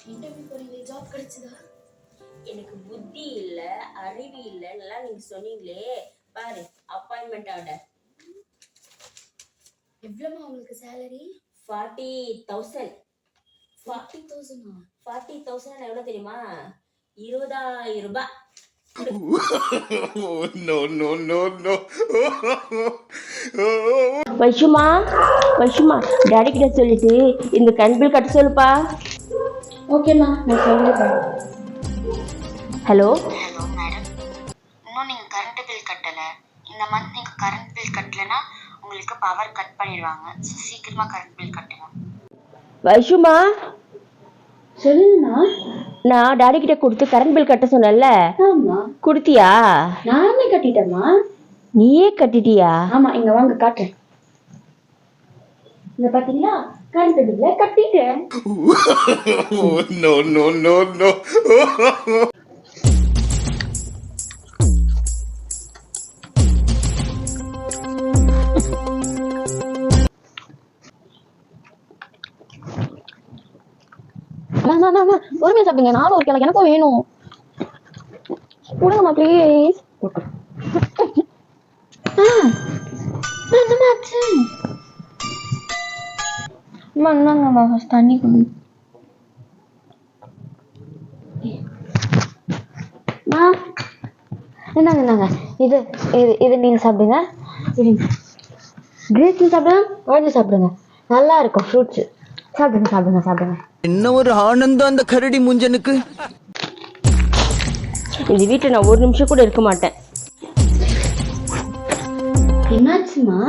Job கிடைச்சதா? எனக்கு புத்தி இல்ல அறிவு இல்ல எல்லாம் நீங்க சொன்னீங்களே. பாரு அப்பாயின்மெண்ட் ஆர்டர் எவ்வளோமா உங்களுக்கு சேலரி ஃபார்ட்டி தௌசண்ட் ஃபார்ட்டி தௌசண்டா ஃபார்ட்டி தௌசண்ட் எவ்வளோ தெரியுமா? இருபதாயிரம் ரூபாய். வைஷுமா வைஷுமா டாடி கிட்ட சொல்லிட்டு இந்த கரண்ட் பில் கட்ட சொல்லுப்பா. ஓகேம்மா நான் சொல்லிடுறேன் ஹலோ ஹலோ மேடம் இன்னும் நீங்கள் கரண்ட் பில் கட்டலை. இந்த மந்த் நீங்கள் கரண்ட் பில் கட்டலைன்னா உங்களுக்கு பவர் கட் பண்ணிடுவாங்க. ஸோ சீக்கிரமாக கரண்ட் பில் கட்டணும். வைஷுமா சொல்லுங்கண்ணா நான் டாடி கிட்ட கொடுத்து கரண்ட் பில் கட்ட சொன்னேன்ல. ஆமா. கொடுத்தியா? நானே கட்டிட்டேம்மா நீயே கட்டிட்டியா? ஆமா இங்க வாங்க காட்டுறேன். இங்க பாத்தீங்களா? கரண்ட் பில்ல கட்டிட்டேன் Oh, no, no, no, no. அம்மா அம்மா, அம்மா அம்மா பொறுமையா சாப்பிடுங்க நானும் ஒரு கிழக்கு எனக்கும் வேணும் கொடுங்கம்மா ப்ளீஸ் என்னம்மா ஆச்சு அம்மா இந்தாங்கம்மா ஃபஸ்ட் தண்ணி குடி இந்தாங்க இந்தாங்க இது இது இது நீங்கள் சாப்பிடுங்க இது கிரேப்ஸ் சாப்பிடுங்க ஆரஞ்சு சாப்பிடுங்க நல்லா இருக்கும் ஃப்ரூட்ஸு சாப்பிடுங்க சாப்பிடுங்க சாப்பிடுங்க. என்ன ஒரு ஆனந்தம் அந்த கரடி முஞ்சனுக்கு? இந்த வீட்டில் நான் ஒரு நிமிஷம் கூட இருக்க மாட்டேன். என்னாச்சுமா?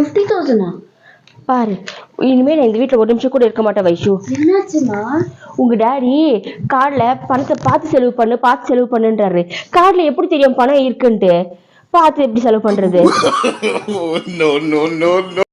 ஃபிஃப்டி தௌசண்டா பாரு இனிமேல் நான் இந்த வீட்டில் ஒரு நிமிஷம் கூட இருக்க மாட்டேன் வைஷு. என்னாச்சுமா? உங்க டாடி கார்டில் பணத்தை பார்த்து செலவு பண்ணு பார்த்து செலவு பண்ணுன்றாரு. கார்டில் எப்படி தெரியும் பணம் இருக்குன்ட்டு? பார்த்து எப்படி செலவு பண்றது?